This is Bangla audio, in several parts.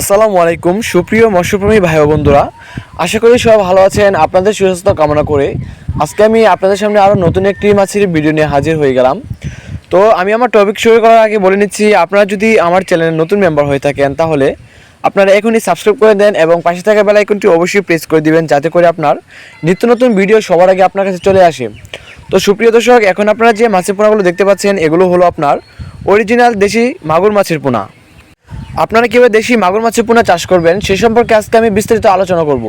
আসসালামু আলাইকুম, সুপ্রিয় মৎস্যপ্রেমী ভাই বন্ধুরা। আশা করি সবাই ভালো আছেন, আপনাদের সুস্বাস্থ্য কামনা করে। আজকে আমি আপনাদের সামনে আরও নতুন একটি মাছের ভিডিও নিয়ে হাজির হয়ে গেলাম। তো আমি আমার টপিক শুরু করার আগে বলে নিচ্ছি, আপনারা যদি আমার চ্যানেলের নতুন মেম্বার হয়ে থাকেন, তাহলে আপনারা এখনই সাবস্ক্রাইব করে দেন এবং পাশে থাকা বেল আইকনটি অবশ্যই প্রেস করে দিবেন, যাতে করে আপনার নিত্য নতুন ভিডিও সবার আগে আপনার কাছে চলে আসে। তো সুপ্রিয় দর্শক, এখন আপনারা যে মাছের পোনাগুলো দেখতে পাচ্ছেন, এগুলো হলো আপনার অরিজিনাল দেশি মাগুর মাছের পোনা। আপনারা কীভাবে দেশি মাগুর মাছের পোনা চাষ করবেন, সে সম্পর্কে আজকে আমি বিস্তারিত আলোচনা করব।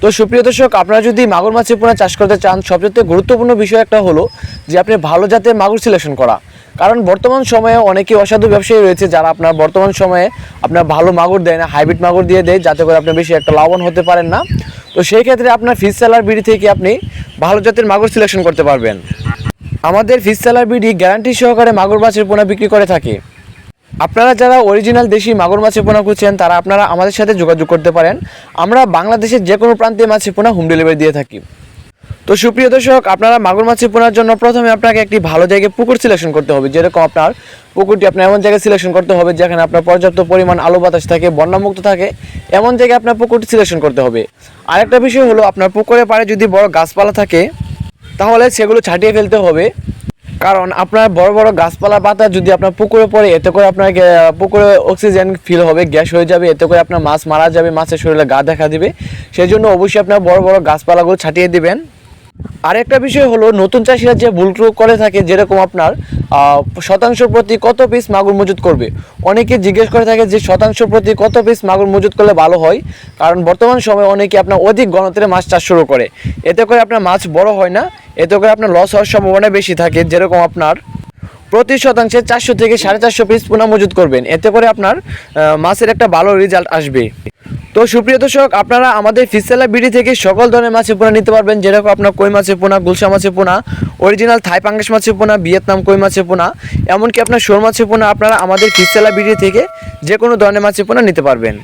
তো সুপ্রিয় দর্শক, আপনারা যদি মাগুর মাছের পোনা চাষ করতে চান, সবচেয়ে গুরুত্বপূর্ণ বিষয় একটা হলো যে আপনি ভালো জাতের মাগুর সিলেকশন করা। কারণ বর্তমান সময়ে অনেকে অসাধু ব্যবসায়ী রয়েছে যারা আপনার বর্তমান সময়ে আপনার ভালো মাগুর দেয় না, হাইব্রিড মাগুর দিয়ে দেয়, যাতে করে আপনি বেশি একটা লাভবান হতে পারেন না। তো সেই ক্ষেত্রে আপনার ফিস সেলার বিডি থেকে আপনি ভালো জাতের মাগুর সিলেকশন করতে পারবেন। আমাদের ফিস সেলার বিডি গ্যারান্টি সহকারে মাগুর মাছের পোনা বিক্রি করে থাকে। আপনারা যারা অরিজিনাল দেশি মাগুর মাছের পোনা খুঁজছেন, তারা আপনারা আমাদের সাথে যোগাযোগ করতে পারেন। আমরা বাংলাদেশের যে কোনো প্রান্তে মাছের পোনা হোম ডেলিভারি দিয়ে থাকি। তো সুপ্রিয় দর্শক, আপনারা মাগুর মাছের পোনার জন্য প্রথমে আপনাকে একটি ভালো জায়গায় পুকুর সিলেকশন করতে হবে। যেরকম আপনার পুকুরটি আপনার এমন জায়গায় সিলেকশন করতে হবে যেখানে আপনার পর্যাপ্ত পরিমাণ আলো বাতাস থাকে, বন্যামুক্ত থাকে, এমন জায়গায় আপনার পুকুরটি সিলেকশন করতে হবে। আরেকটা বিষয় হলো, আপনার পুকুরের পাড়ে যদি বড় গাছপালা থাকে, তাহলে সেগুলো ছাটিয়ে ফেলতে হবে। কারণ আপনার বড় বড় গাছপালা পাতা যদি আপনার পুকুরে পড়ে, এতে করে আপনার পুকুরে অক্সিজেন ফিল হবে, গ্যাস হয়ে যাবে, এতে করে আপনার মাছ মারা যাবে, মাছের শরীরে গা দেখা দিবে। সেই জন্য অবশ্যই আপনার বড় বড় গাছপালাগুলো ছাটিয়ে দিবেন। আরেকটা বিষয় হলো, নতুন চাষিরা যে ভুল করে থাকে, যেরকম আপনার শতাংশ প্রতি কত পিস মাগুর মজুত করবে? অনেকে জিজ্ঞেস করে থাকে যে শতাংশ প্রতি কত পিস মাগুর মজুত করলে ভালো হয়? কারণ বর্তমান সময়ে অনেকে আপনার অধিক গণতরে মাছ চাষ শুরু করে। এতে করে আপনার মাছ বড় হয় না। এতে করে আপনার লস হওয়ার সম্ভাবনা বেশি থাকে, যেরকম আপনার প্রতি শতাংশে চারশো থেকে সাড়ে চারশো পিস পোনা মজুত করবেন। এতে করে আপনার মাছের একটা ভালো রেজাল্ট আসবে। তো সুপ্রিয় দর্শক, আপনারা আমাদের ফিসেলা বিডি থেকে সকল ধরনের মাছের পোনা নিতে পারবেন, যেরকম আপনার কই মাছের পোনা, গুলশা মাছের পোনা অরিজিনাল থাই পাঙ্গাস মাছের পোনা ভিয়েতনাম কই মাছের পোনা, এমনকি আপনার শোল মাছের পোনা আপনারা আমাদের ফিসেলা বিডি থেকে যে কোনো ধরনের মাছের পোনা নিতে পারবেন।